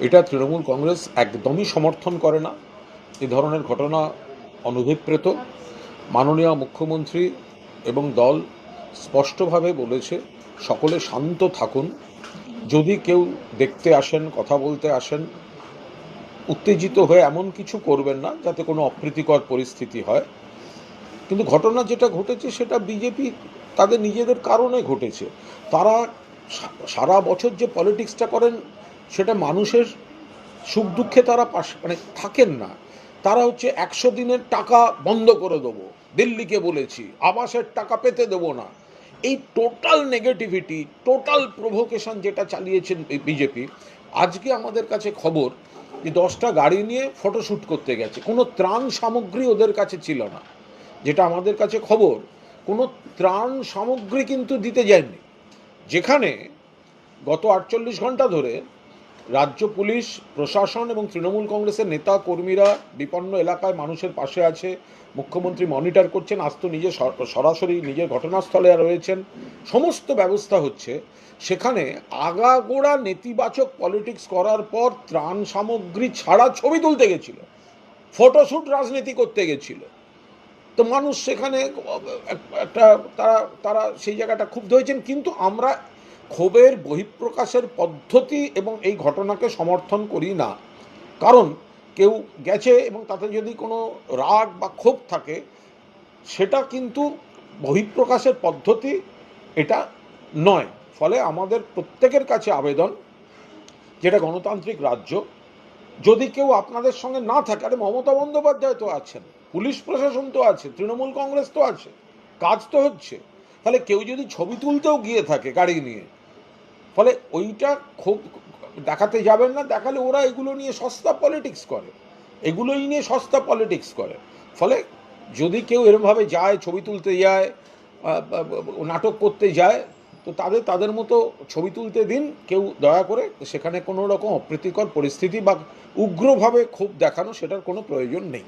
এটা তৃণমূল কংগ্রেস একদমই সমর্থন করে না। এ ধরনের ঘটনা অনভিপ্রেত। মাননীয় মুখ্যমন্ত্রী এবং দল স্পষ্টভাবে বলেছে, সকলে শান্ত থাকুন। যদি কেউ দেখতে আসেন, কথা বলতে আসেন, উত্তেজিত হয়ে এমন কিছু করবেন না যাতে কোনো অপ্রীতিকর পরিস্থিতি হয়। কিন্তু ঘটনা যেটা ঘটেছে, সেটা বিজেপি তাদের নিজেদের কারণে ঘটেছে। তারা সারা বছর যে পলিটিক্সটা করেন সেটা মানুষের সুখ দুঃখে তারা পাশ মানে থাকেন না। তারা হচ্ছে একশো দিনের টাকা বন্ধ করে দেবো। দিল্লিকে বলেছি, আবাসের টাকা পেতে দেবো না। এই টোটাল নেগেটিভিটি টোটাল প্রভোকেশন যেটা চালিয়েছেন বিজেপি আজকে আমাদের কাছে খবর যে দশটা গাড়ি নিয়ে ফটোশ্যুট করতে গেছে। কোনো ত্রাণ সামগ্রী ওদের কাছে ছিল না। যেটা আমাদের কাছে খবর, কোনো ত্রাণ সামগ্রী কিন্তু দিতে যায়নি। যেখানে গত আটচল্লিশ ঘণ্টা ধরে রাজ্য পুলিশ, প্রশাসন এবং তৃণমূল কংগ্রেসের নেতা কর্মীরা বিপন্ন এলাকায় মানুষের পাশে আছে। মুখ্যমন্ত্রী মনিটর করছেন, আজ তো নিজে সর- সরাসরি নিজের ঘটনাস্থলে রয়েছেন। সমস্ত ব্যবস্থা হচ্ছে। সেখানে আগাগোড়া নেতিবাচক পলিটিক্স করার পর ত্রাণ সামগ্রী ছাড়া ছবি তুলতে গেছিল। ফটোশ্যুট রাজনীতি করতে গেছিল। তো মানুষ সেখানে, একটা, তারা তারা সেই জায়গাটা ক্ষুব্ধ হয়েছেন। কিন্তু আমরা ক্ষোভের বহিঃপ্রকাশের পদ্ধতি এবং এই ঘটনাকে সমর্থন করি না। কারণ কেউ গেছে এবং তাতে যদি কোনো রাগ বা ক্ষোভ থাকে, সেটা কিন্তু বহিঃপ্রকাশের পদ্ধতি, এটা নয়। ফলে আমাদের প্রত্যেকের কাছে আবেদন, যেটা গণতান্ত্রিক রাজ্য, যদি কেউ আপনাদের সঙ্গে না থাকে, আরে মমতা বন্দ্যোপাধ্যায় তো আছেন, পুলিশ প্রশাসন তো আছে, তৃণমূল কংগ্রেস তো আছে, কাজ তো হচ্ছে। তাহলে কেউ যদি ছবি তুলতেও গিয়ে থাকে গাড়ি নিয়ে ফলে ওইটা খুব দেখাতে যাবেন না, দেখালে ওরা এগুলো নিয়ে সস্তা পলিটিক্স করে। এগুলোই নিয়ে সস্তা পলিটিক্স করে। ফলে যদি কেউ এরমভাবে যায়, ছবি তুলতে যায় নাটক করতে যায়, তো তাদের তাদের মতো ছবি তুলতে দিন। কেউ দয়া করে সেখানে কোনো রকম অপ্রীতিকর পরিস্থিতি বা উগ্রভাবে ক্ষোভ দেখানো, সেটার কোনো প্রয়োজন নেই।